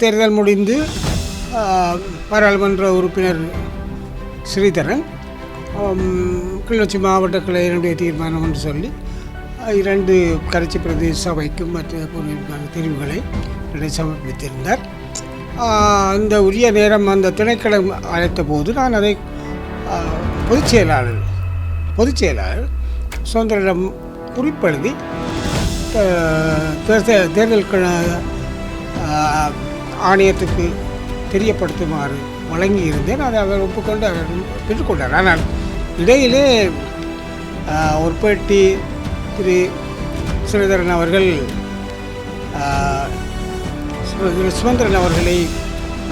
தேர்தல் முடிந்து பாராளுமன்ற உறுப்பினர் ஸ்ரீதரன் கிளிநொச்சி மாவட்ட கிளையினுடைய தீர்மானம் என்று சொல்லி இரண்டு கரைச்சி பிரதேச சபைக்கும் மற்ற தெரிவுகளை சமர்ப்பித்திருந்தார். அந்த உரிய நேரம் அந்த திணைக்களம் அழைத்த போது நான் அதை பொதுச் செயலாளர் பொதுச் செயலாளர் சுதந்திரம் குறிப்பெழுதி தேர்தல் தேர்தல் ஆணையத்துக்கு தெரியப்படுத்துமாறு வழங்கி இருந்தேன் அதை அவர் ஒப்புக்கொண்டு அவர் பெற்றுக்கொண்டார். ஆனால் இடையிலே ஆஹ், திரு. ஸ்ரீதரன் அவர்கள் சுமந்திரன் அவர்களை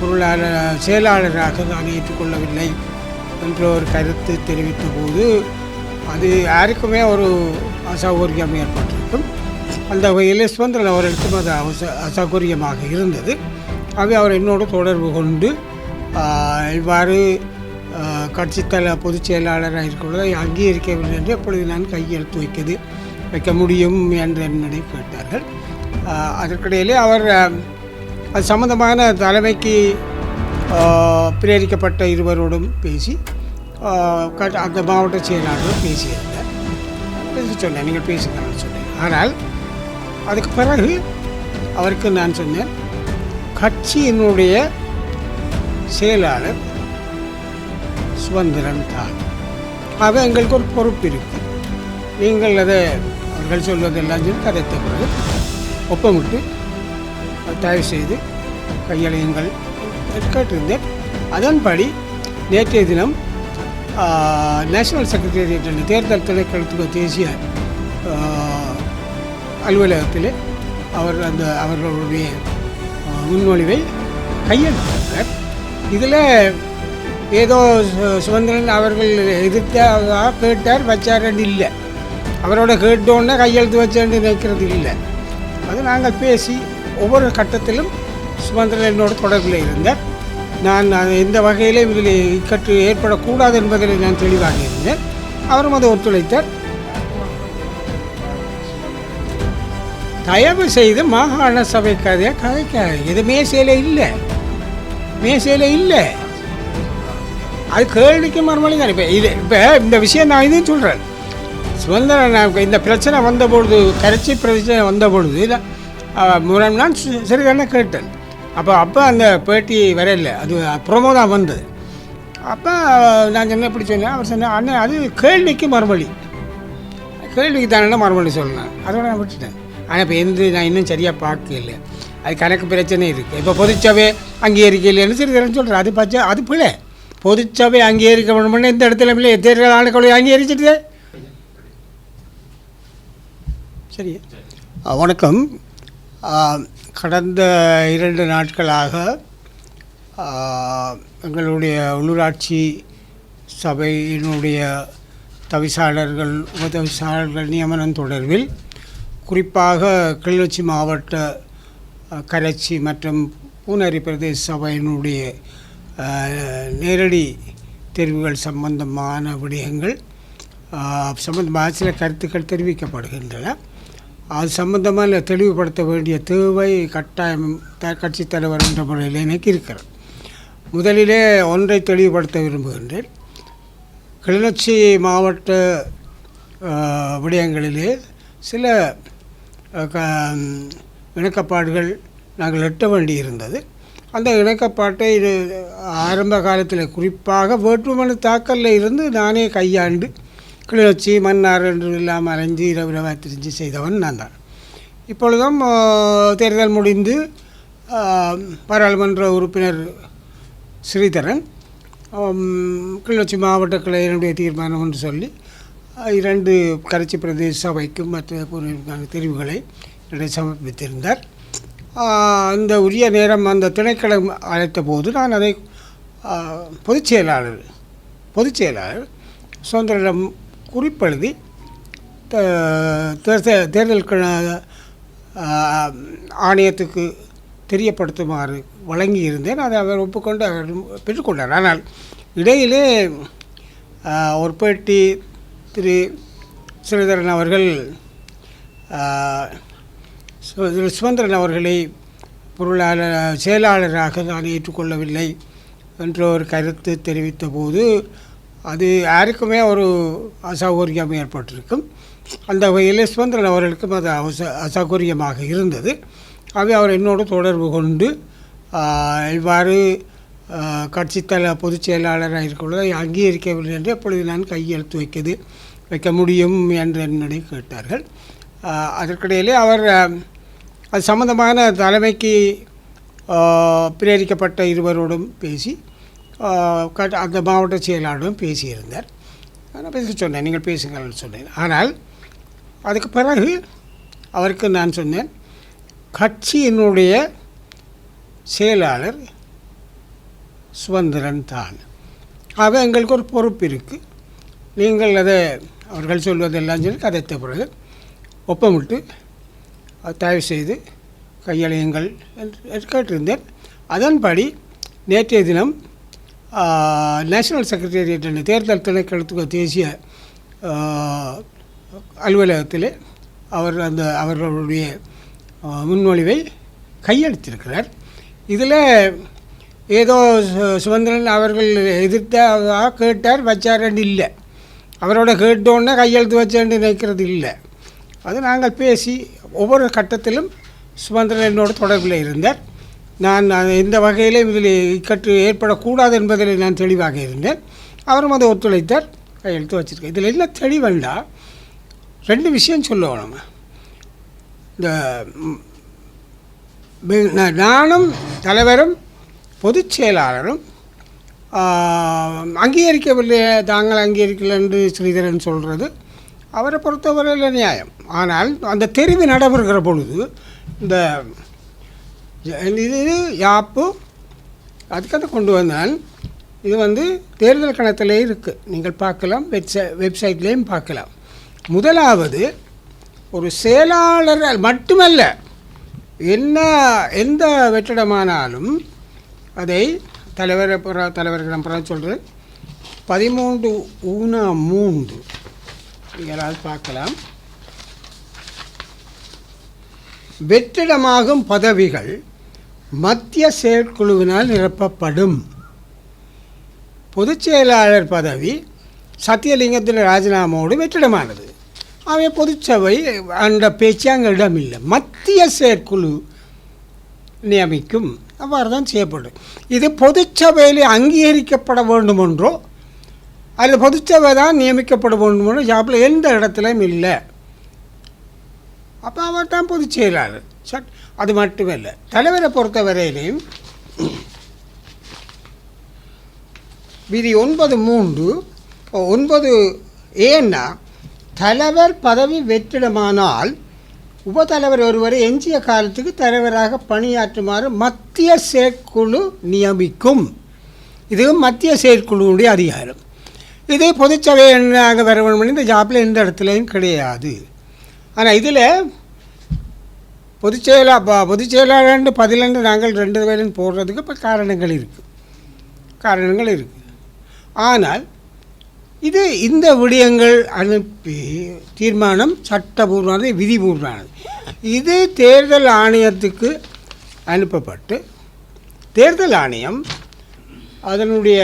பொருளாளர் செயலாளராக நான் ஏற்றுக்கொள்ளவில்லை என்ற ஒரு கருத்து தெரிவித்த போது அது யாருக்குமே ஒரு அசௌகரியம் ஏற்பட்டிருக்கும். அந்த வகையில் சுதந்திரன் அவர்களுக்கும் அது அச அசௌகரியமாக இருந்தது. அது அவர் என்னோட தொடர்பு கொண்டு இவ்வாறு கட்சித்தல பொதுச் செயலாளராக இருக்கிறதை அங்கீகரிக்கவில்லை என்று எப்பொழுது நான் கையெழுத்து வைக்கிறது வைக்க முடியும் என்று என்னை கேட்டார்கள். அதற்கிடையிலே அவர் அது சம்பந்தமான தலைமைக்கு பிரேரிக்கப்பட்ட இருவரோடும் பேசி அந்த மாவட்ட செயலாளரும் பேசியிருந்தார். பேச சொன்னேன் நீங்கள் பேசுங்கன்னு சொன்னேன் ஆனால் அதுக்கு பிறகு அவருக்கு நான் சொன்னேன் கட்சியினுடைய செயலாளர் சுதந்திரன் தான். ஆக எங்களுக்கு ஒரு பொறுப்பு இருக்கு. நீங்கள் அதை அவர்கள் சொல்வதெல்லாம் சொல்லி கதைத்த பிறகு ஒப்பமிட்டு தயவு செய்து கையளையுங்கள். கேட்டிருந்தேன். அதன்படி நேற்றைய தினம் நேஷனல் செக்ரட்டேரியட் தேர்தல் திணைக்களத்துக்கு தேசிய அலுவலகத்தில் அவர் அந்த அவர்களுடைய முன்மொழிவை கையெழுத்தார். இதில் ஏதோ சுதந்திரன் அவர்கள் எதிர்த்ததாக கேட்டார் வச்சாரன்னு இல்லை. அவரோட கேட்டோன்னே கையெழுத்து வச்சேன்னு நினைக்கிறது இல்லை. அது நாங்கள் பேசி ஒவ்வொரு கட்டத்திலும் சுமந்திரன் என்னோட தொடர்பில் இருந்தார். நான் எந்த வகையிலும் இதில் இக்கட்டு ஏற்படக்கூடாது என்பதில் நான் தெளிவாக இருந்தேன். அவரும் அதை ஒத்துழைத்தார். தயவு செய்து மாகாண சபை கதையை கதைக்காது இது மேசையில் இல்லை. மேசையில் இல்லை. அது கேள்விக்கு மறுமொழி தான். இப்போ இது இப்போ இந்த விஷயம் நான் இதையும் சொல்கிறேன் சுதந்திர நான் இந்த பிரச்சனை வந்தபொழுது கரைச்சி பிரச்சனை வந்தபொழுது இல்லை மூலம் நான் சி- சிறிதான கேட்டேன். அப்போ அப்போ அந்த பேட்டி வரையில அது ப்ரோமோ தான் வந்தது. அப்போ நான் சொன்னேன் இப்படி சொன்னேன்? அவர் சொன்னேன் அண்ணன் அது கேள்விக்கு மறுமொழி. கேள்விக்கு தானே மறுமொழி சொன்னேன். அதோட நான் விட்டுட்டேன். ஆனால் இப்போ எந்த நான் இன்னும் சரியாக பார்க்கல. அது கணக்கு பிரச்சனை இருக்குது இப்போ பொதுச்சபை அங்கீகரிக்கலைன்னு சரி சொல்கிறேன் அது பச்சை அது பிள்ளை பொதுச்சபை அங்கீகரிக்க வேணும்னு இந்த இடத்துல இல்லை தேர்தல் ஆணைக்குழு அங்கீகரிச்சிட்டு சரி. வணக்கம். கடந்த இரண்டு நாட்களாக எங்களுடைய உள்ளூராட்சி சபையினுடைய தவிசாளர்கள் உபதவிசாளர்கள் நியமனம் தொடர்பில் குறிப்பாக கிளிநொச்சி மாவட்ட கரைச்சி மற்றும் பூனரி பிரதேச சபையினுடைய நேரடி தெரிவுகள் சம்பந்தமான விடயங்கள் சம்பந்தமாக சில கருத்துக்கள் தெரிவிக்கப்படுகின்றன. அது சம்பந்தமாக தெளிவுபடுத்த வேண்டிய தேவை கட்டாயம் த கட்சித் தலைவர் என்ற முறையில் எனக்கு இருக்கிறது. முதலிலே ஒன்றை தெளிவுபடுத்த விரும்புகின்றேன். கிளிநொச்சி மாவட்ட விடயங்களிலே சில இணக்கப்பாடுகள் நாங்கள் எட்ட வேண்டி இருந்தது அந்த இணக்கப்பாட்டை இது ஆரம்ப காலத்தில் குறிப்பாக வேட்புமனு தாக்கலில் இருந்து நானே கையாண்டு கிளிநொச்சி மன்னார் என்று இல்லாமல் அலைஞ்சு இரவு இரவாக திரிஞ்சு செய்தவன் நான் தான். இப்பொழுதும் தேர்தல் முடிந்து பாராளுமன்ற உறுப்பினர் ஸ்ரீதரன் கிளிநொச்சி மாவட்ட கிளையினுடைய தீர்மானம் என்று சொல்லி இரண்டு கரைச்சி பிரதேச சபைக்கும் மற்ற தெரிவுகளை சமர்ப்பித்திருந்தார். அந்த உரிய நேரம் அந்த திணைக்களம் அழைத்த போது நான் அதை பொதுச்செயலாளர் பொதுச் செயலாளர் பொதுச் செயலாளர் சுதந்திரம் குறிப்பெழுதி தேர்தல் தேர்தல் ஆணையத்துக்கு தெரியப்படுத்துமாறு வழங்கி இருந்தேன் அதை அவர் ஒப்புக்கொண்டு அவர் பெற்றுக்கொண்டார். ஆனால் இடையிலே ஒரு பேட்டி திரு ஸ்ரீதரன் அவர்கள் திரு சுமந்திரன் அவர்களை பொருளாளர் செயலாளராக நான் ஏற்றுக்கொள்ளவில்லை என்ற ஒரு கருத்து தெரிவித்த போது அது யாருக்குமே ஒரு அசௌகரியம் ஏற்பட்டிருக்கும். அந்த வகையில் சுதந்திரன் அவர்களுக்கும் அது அவச அசௌகரியமாக இருந்தது. ஆகவே அவர் என்னோடு தொடர்பு கொண்டு இவ்வாறு கட்சித்தல பொதுச் செயலாளராக இருக்கிறதை அங்கீகரிக்கவில்லை என்று அப்பொழுது நான் கையெழுத்து வைக்கிறது வைக்க முடியும் என்று என்னுடைய கேட்டார்கள். அதற்கிடையிலே அவர் அது சம்பந்தமான தலைமைக்கு பிரேரிக்கப்பட்ட இருவரோடும் பேசி அந்த மாவட்ட செயலாளரும் பேசியிருந்தார். நான் பேச சொன்னேன் நீங்கள் பேசுங்கள்னு சொன்னேன். ஆனால் அதுக்கு பிறகு அவருக்கு நான் சொன்னேன் கட்சியினுடைய செயலாளர் சுதந்திரன் தான். ஆக எங்களுக்கு ஒரு பொறுப்பு இருக்குது நீங்கள் அதை அவர்கள் சொல்வதெல்லாம் சொல்லி கதைத்த பிறகு ஒப்பமிட்டு தயவு செய்து கையளியுங்கள் என்று கேட்டிருந்தேன். அதன்படி நேற்றைய தினம் நேஷனல் செக்ரட்டேரியட் என்ற தேர்தல் திணைக்களத்துக்கு தேசிய அலுவலகத்தில் அவர் அந்த அவர்களுடைய முன்மொழிவை கையளித்திருக்கிறார். இதில் ஏதோ சுமந்திரன் அவர்கள் எதிர்த்தா கேட்டார் வச்சாரன்னு இல்லை. அவரோட கேட்டோன்னே கையெழுத்து வச்சேன்னு நினைக்கிறது இல்லை. அது நாங்கள் பேசி ஒவ்வொரு கட்டத்திலும் சுமந்திரன் என்னோட தொடர்பில் இருந்தார். நான் எந்த வகையிலும் இதில் இக்கட்டு ஏற்படக்கூடாது என்பதில் நான் தெளிவாக இருந்தேன். அவரும் அதை ஒத்துழைத்தார் கையெழுத்து வச்சுருக்கேன் இதில் என்ன தெளிவண்டா? ரெண்டு விஷயம் சொல்லுவோம் நம்ம இந்த நானும் தலைவரும் பொதுச் செயலாளரும் அங்கீகரிக்கவில்லை தாங்கள் அங்கீகரிக்கல என்று ஸ்ரீதரன் சொல்கிறது அவரை பொறுத்தவரையில் நியாயம். ஆனால் அந்த தெரிவு நடைபெறுகிற பொழுது இந்த இது யாப்பு அதுக்காக கொண்டு வந்தால் இது வந்து தேர்தல் கணத்திலே இருக்குது நீங்கள் பார்க்கலாம் வெப்சை வெப்சைட்லேயும் பார்க்கலாம். முதலாவது ஒரு செயலாளர் மட்டுமல்ல என்ன எந்த வெற்றிடமானாலும் அதை தலைவர் புற தலைவர்களிடம் பிற சொல்கிறேன் பதிமூன்று ஊனா மூன்று. யாராவது பார்க்கலாம். வெற்றிடமாகும் பதவிகள் மத்திய செயற்குழுவினால் நிரப்பப்படும். பொதுச் செயலாளர் பதவி சத்தியலிங்கத்தின் ராஜினாமாவோடு வெற்றிடமானது. அவை பொதுச்சபை அந்த பேச்சு அங்கே இடமில்லை. மத்திய செயற்குழு நியமிக்கும். அவ்வாறு தான் செய்யப்படும். இது பொதுச்சபையில் அங்கீகரிக்கப்பட வேண்டுமென்றோ அல்லது பொதுச்சபை தான் நியமிக்கப்பட வேண்டுமென்றோ ஜாப்பில் எந்த இடத்துலையும் இல்லை. அப்போ அவர் தான் பொதுச் செயலாளர். சட் அது மட்டுமில்லை. தலைவரை பொறுத்தவரையிலையும் விதி ஒன்பது மூன்று ஒன்பது ஏன்னா தலைவர் பதவி வெற்றிடமானால் உபத்தலைவர் ஒருவரை எஞ்சிய காலத்துக்கு தலைவராக பணியாற்றுமாறு மத்திய செயற்குழு நியமிக்கும். இது மத்திய செயற்குழுவுடைய அதிகாரம். இதே பொதுச்சபை எண்ணாக வர வேண்டும் இந்த ஜாப்பில் எந்த இடத்துலையும் கிடையாது. ஆனால் இதில் பொதுச் செயலா ப- பொதுச் செயலாளர்னு பதிலெண்டு நாங்கள் ரெண்டு பேரும் போடுறதுக்கு இப்போ காரணங்கள் இருக்குது காரணங்கள் இருக்குது ஆனால் இது இந்த விடயங்கள் அனுப்பி தீர்மானம் சட்டபூர்வமானது விதிபூர்வமானது. இது தேர்தல் ஆணையத்துக்கு அனுப்பப்பட்டு தேர்தல் ஆணையம் அதனுடைய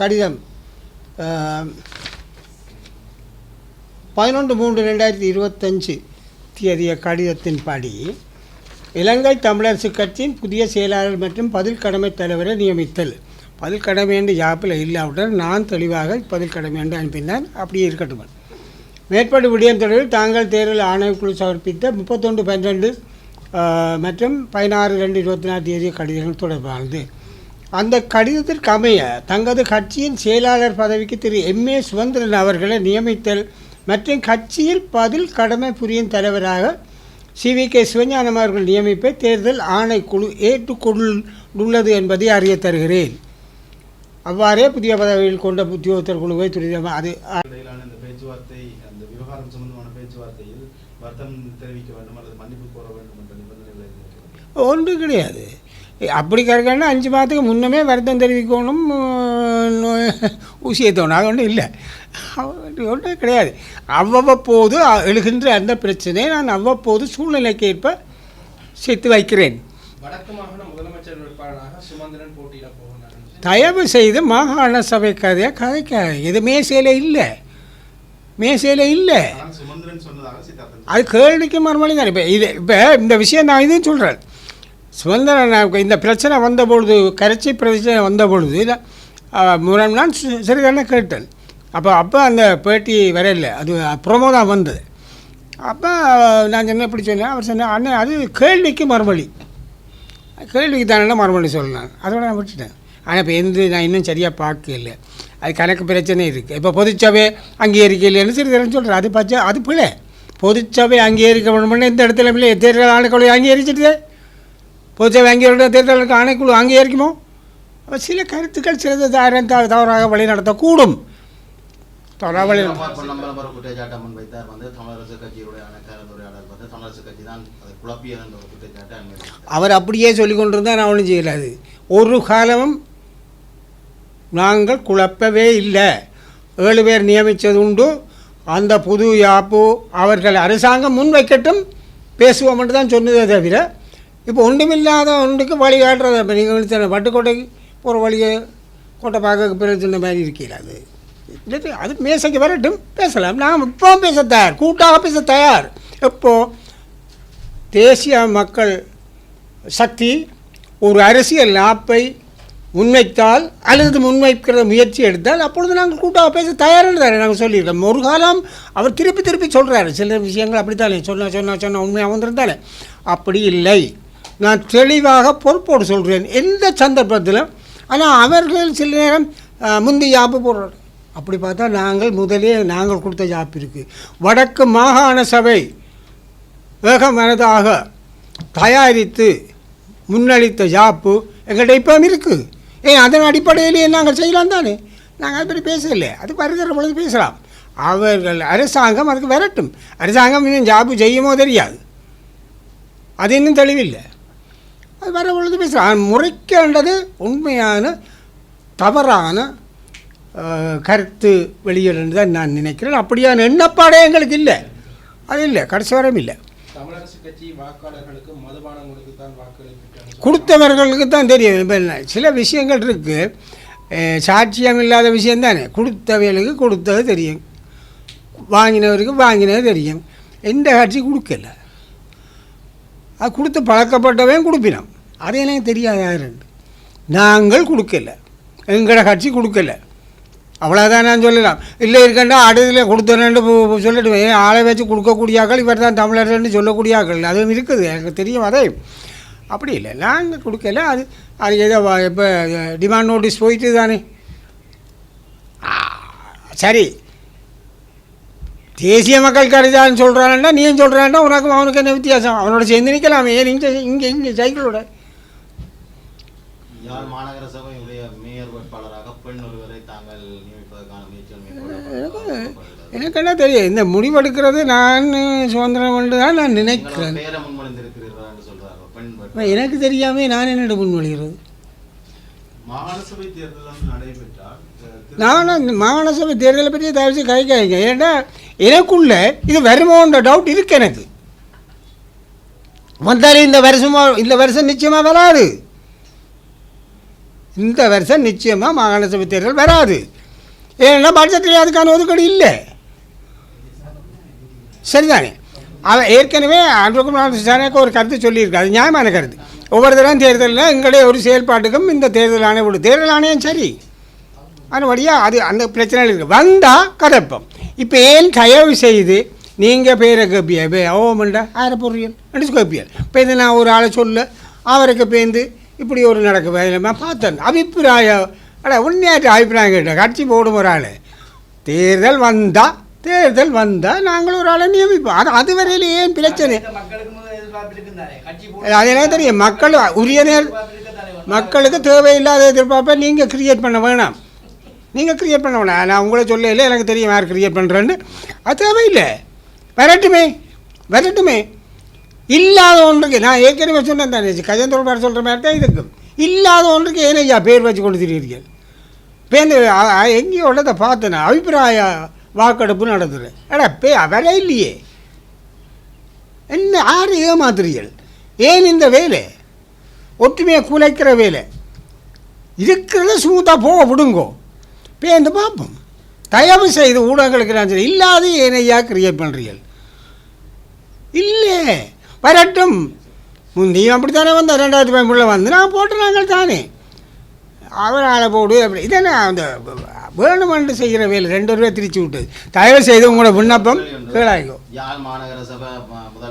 கடிதம் பதினொன்று மூன்று ரெண்டாயிரத்தி இருபத்தஞ்சு தேதிய கடிதத்தின்படி இலங்கை தமிழரசு கட்சியின் புதிய செயலாளர் மற்றும் பதில் கடமை தலைவரை நியமித்தல். பதில் கடமையண்டு ஜாப்பில் இல்லாவிட்டால் நான் தெளிவாக பதில் கடமையண்டு என்று அனுப்பினான். அப்படியே இருக்கட்டும்? மேற்படி விடயம் தொடர்பில் தாங்கள் தேர்தல் ஆணையக்குழு சமர்ப்பித்த முப்பத்தொன்று பன்னிரெண்டு மற்றும் பதினாறு ரெண்டு இருபத்தி நாலு தேதி கடிதங்கள் தொடர்பானது. அந்த கடிதத்திற்கு அமைய தங்களது கட்சியின் செயலாளர் பதவிக்கு திரு எம். ஏ. சுதந்திரன் அவர்களை நியமித்தல் மற்றும் கட்சியில் பதில் கடமை புரியும் தலைவராக சிவி கே. சிவஞானம் அவர்கள் நியமிப்பை தேர்தல் ஆணைக்குழு ஏற்றுக்கொண்டுள்ளது என்பதை அறிய தருகிறேன். அவ்வாறே புதிய பதவியில் கொண்ட உத்தியோகத்தர் குழுவை துரிதமாக அது இடையிலான இந்த பேச்சுவார்த்தை அந்த விவகாரம் சம்பந்தமான பேச்சுவார்த்தையில் வருத்தம் தெரிவிக்க வேண்டும் அல்லது மன்னிப்பு கோர வேண்டும் என்ற நிபந்தனைகள் இருக்கிறது ஒன்று கிடையாது. அப்படி கிடக்கன்னா அஞ்சு மாதத்துக்கு முன்னமே வருத்தம் தெரிவிக்கணும் ஊசி ஏற்றணும் அது ஒன்றும் இல்லை. ஒன்றும் கிடையாது. அவ்வப்போது எழுகின்ற அந்த பிரச்சனையை நான் அவ்வப்போது சூழ்நிலைக்கு ஏற்ப சேர்த்து வைக்கிறேன். வடக்கு மாகாண முதலமைச்சர் வேட்பாளராக சுமந்திரன் தயவு செய்து மாகாண சபை கதையை கதைக்காது இது மேசையில் இல்லை. மேசையில் இல்லை. அது கேள்விக்கு மறுமொழி தான். இப்போ இது இப்போ இந்த விஷயம் நான் இதையும் சொல்கிறேன் சுதந்திரன் நான் இந்த பிரச்சனை வந்த பொழுது கரைச்சி பிரச்சனை வந்த பொழுது இல்லை முரண் நான் சு- சரிதானே கேட்டேன். அப்போ அப்போ அந்த பேட்டி வரையில. அது ப்ரோமோ தான் வந்தது. அப்போ நான் சொன்னேன் எப்படி சொன்னேன்? அவர் சொன்னேன் அண்ணன் அது கேள்விக்கு மறுமொழி. கேள்விக்கு தானே மறுமொழி சொல்லலாம் அதோட நான் விட்டுட்டேன் ஆனால் இப்போ எந்த நான் இன்னும் சரியாக பார்க்கல. அது கணக்கு பிரச்சனை இருக்குது இப்போ பொதுச்சபை அங்கீகரிக்க இல்லைன்னு சிறிதரம் சொல்கிறேன் அது பச்சை அது பிள்ளை பொதுச்சபை அங்கீகரிக்க வேணும்னு இந்த இடத்துல இல்லை. தேர்தல் ஆணைக்குழு அங்கீகரிச்சிட்டு பொதுச்சபை அங்கீகரிக்க தேர்தலுக்கு ஆணைக்குழு அங்கீகரிக்குமோ அப்போ சில கருத்துக்கள் சிலது தாரம் த- தவறாக வழி நடத்தக்கூடும் தவறாக வழி பொன்னம்பலம் ஒரு குற்றச்சாட்டை முன்வைத்தார் வந்து தமிழரசு கட்சியினுடைய கலந்துரையாடல் வந்து தமிழரசு கட்சி தான் அதை குழப்பியது என்ற ஒரு குற்றச்சாட்டை அண்மையில் அவர் அப்படியே சொல்லி கொண்டிருந்தால் நான் ஒன்றும் செய்யலாது ஒரு காலமும் நாங்கள் குழப்பவே இல்லை. ஏழு பேர் நியமித்தது உண்டு அந்த புது யாப்பு அவர்கள் அரசாங்கம் முன்வைக்கட்டும் பேசுவோம் என்று தான் சொன்னதே தவிர இப்போ ஒன்றுமில்லாத ஒன்றுக்கு வழி காட்டுறது. இப்போ நீங்கள் பட்டுக்கோட்டைக்கு போகிற வழியை கோட்டை பார்க்க பிரச்சனை மாதிரி இருக்கிறாது இல்லை, அது மேசைக்கு வரட்டும் பேசலாம். நாம் இப்போ பேச தயார் கூட்டாக பேச தயார். இப்போது தேசிய மக்கள் சக்தி ஒரு அரசியல் நாப்பை முன்வைத்தால் அல்லது முன்வைக்கிற முயற்சி எடுத்தால் அப்பொழுது நாங்கள் கூட்டாக பேச தயாரானு தானே? நாங்கள் சொல்லியிருக்கோம் ஒரு காலம் அவர் திருப்பி திருப்பி சொல்கிறாரு சில விஷயங்கள் அப்படித்தானே? சொன்ன சொன்ன சொன்ன உண்மையாக வந்திருந்தாலே. அப்படி இல்லை. நான் தெளிவாக பொறுப்போடு சொல்கிறேன் எந்த சந்தர்ப்பத்திலும் ஆனால் அவர்கள் சில நேரம் முந்தி யாப்பு போடுறாரு. அப்படி பார்த்தா நாங்கள் முதலே நாங்கள் கொடுத்த யாப்பு இருக்குது வடக்கு மாகாண சபை வேகமனதாக தயாரித்து முன்னளித்த ஜாப்பு எங்கள்கிட்ட இப்போ இருக்குது ஏ அதன் அடிப்படையிலேயே நாங்கள் செய்யலாம் தானே? நாங்கள் அதை பற்றி அது வருகிற பொழுது பேசலாம். அவர்கள் அரசாங்கம் அதுக்கு வரட்டும். அரசாங்கம் இன்னும் ஜாபு செய்யுமோ தெரியாது. அது இன்னும் தெளிவில்லை. அது வர பொழுது பேசலாம். முறைக்கின்றது உண்மையான தவறான கருத்து வெளியிடன்னு தான் நான் நினைக்கிறேன். அப்படியான எண்ணப்பாடே எங்களுக்கு இல்லை. அது இல்லை. கடைசி வரையும் இல்லை. தமிழரசு கட்சி வாக்காளர்களுக்கு தான் கொடுத்தவர்களுக்கு தான் தெரியும். இப்போ என்ன, சில விஷயங்கள் இருக்குது சாட்சியம் இல்லாத விஷயம் தானே. கொடுத்தவர்களுக்கு கொடுத்தது தெரியும். வாங்கினவருக்கு வாங்கினது தெரியும். எந்த காட்சி கொடுக்கல. அது கொடுத்து பழக்கப்பட்டவன் கொடுப்பினோம். அது எனக்கு தெரியாது நாங்கள் கொடுக்கல. எங்களோட கட்சி கொடுக்கல. அவ்வளோதான் நான் சொல்லலாம். இல்லை இருக்கண்டா அடுதில் கொடுத்துறேன்னு சொல்லிட்டு ஏன் ஆளை வச்சு கொடுக்கக்கூடியாக்கள் இவர் தான் தமிழர்னு சொல்லக்கூடிய ஆக்கள் அதுவும் இருக்குது எனக்கு தெரியும் அதே. அப்படி இல்லை நாங்கள் கொடுக்கல. அது அது ஏதோ இப்போ டிமாண்ட் நோட்டீஸ் போயிட்டு தானே. சரி. தேசிய மக்கள் கருதான்னு சொல்கிறான்டா நீயும் சொல்கிறான்டா உனக்கும் அவனுக்கு என்ன வித்தியாசம்? அவனோட சேர்ந்து நிற்கலாமே ஏன் இங்கே இங்கே இங்கே சைக்கிளோட? எனக்கு என்ன தெரியும் இந்த முடிவெடுக்கிறது நான் சுதந்திரம் கொண்டு தான் நான் நினைக்கிறேன். எனக்கு தெரியாமே நான் என்னோட முன்மொழிகிறது. மாகாண சபை தேர்தல் வந்து நடைபெற்றால் அஹ், திரு- நான் அந்த மாகாண சபை தேர்தலை பற்றி தயவுசெய்து கதைக்காதீங்க ஏன்னா எனக்குள்ள இது வருமோன்ற டவுட் இருக்கு எனக்கு. வந்தாலும் இந்த வருஷமா இந்த வருஷம் நிச்சயமாக வராது. இந்த வருஷம் நிச்சயமாக மாகாண சபை தேர்தல் வராது. ஏன்னா பட்ஜெட்டில் அதுக்கான ஒதுக்கீடு இல்லை. சரிதானே? அவன் ஏற்கனவே அன்றைக்கும் சரியாக ஒரு கருத்து சொல்லியிருக்கேன் அது நியாயமான கருத்து. ஒவ்வொரு தடவை தேர்தலில் எங்களுடைய ஒரு செயல்பாட்டுக்கும் இந்த தேர்தல் ஆணையம் ஒரு தேர்தல் ஆணையம் சரி. அதுபடியாக அது அந்த பிரச்சனைகள் இருக்குது வந்தால் கதப்பம். இப்போ ஏன் தயவு செய்து நீங்கள் பேரை கேப்பியா? இப்போ ஓமண்டா ஆரை பொருள் அடிச்சு கேப்பியல் இப்போ இதை நான் ஒரு ஆளை சொல்ல அவருக்கு பேந்து இப்படி ஒரு நடக்க நான் பார்த்தேன். அபிப்பிராயம் அட உண்மையாட்டு அபிப்பிராயம் கேட்டேன். கட்சி போடும் ஒரு ஆள். தேர்தல் வந்தால் தேர்தல் வந்தால் நாங்கள் ஒரு ஆளை நியமிப்போம். அது அது வரையில் ஏன் பிரச்சனை? மக்களுக்கு முதல் எதிர்பார்ப்பு இருக்குந்தானே கட்சி அது எனக்கு தெரியும். மக்கள் உரிய நேர மக்களுக்கு தேவையில்லாத எதிர்பார்ப்பை நீங்கள் கிரியேட் பண்ண வேணாம். நீங்கள் கிரியேட் பண்ண வேணாம். நான் உங்களை சொல்லல எனக்கு தெரியும் யார் கிரியேட் பண்ணுறேன்னு அது தேவையில்லை. வரட்டுமே. வரட்டுமே. இல்லாத ஒன்றுக்கு நான் ஏற்கனவே சொன்னேன் தானே கஜந்தோட பேர் சொல்கிற மாதிரி தான் இதுக்கும் இல்லாத ஒன்றுக்கு ஏன் ஐயா பேர் வச்சு கொண்டு திரியிருக்கீங்க பேருந்து எங்கேயோ உள்ளதை பார்த்தேன். அபிப்பிராய வாக்கெடுப்பு நடத்துகிறேன் எடா பே வேலை இல்லையே. என்ன ஆறு ஏமாத்துறீர்கள்? ஏன் இந்த வேலை? ஒற்றுமையை குலைக்கிற வேலை. இருக்கிறத ஸ்மூத்தாக போக விடுங்கோ. பேந்து பார்ப்போம் தயவு செய்து ஊடகங்களுக்கு நான் சரி இல்லாத ஏனையா கிரியேட் பண்ணுறீர்கள் இல்லை. வரட்டும். முந்தியும் அப்படித்தானே வந்தோம் ரெண்டாயிரத்தி பதிமூணில் வந்து நான் போட்டு நாங்கள் தானே. அவரால் போடு அப்படி. இதென்ன அந்த வேணுமென்று செய்கிற வேலை. ரெண்டு ரூபாய் திரிச்சு விட்டு தயவு செய்து உங்களோட விண்ணப்பம் கேளாய்க்கோ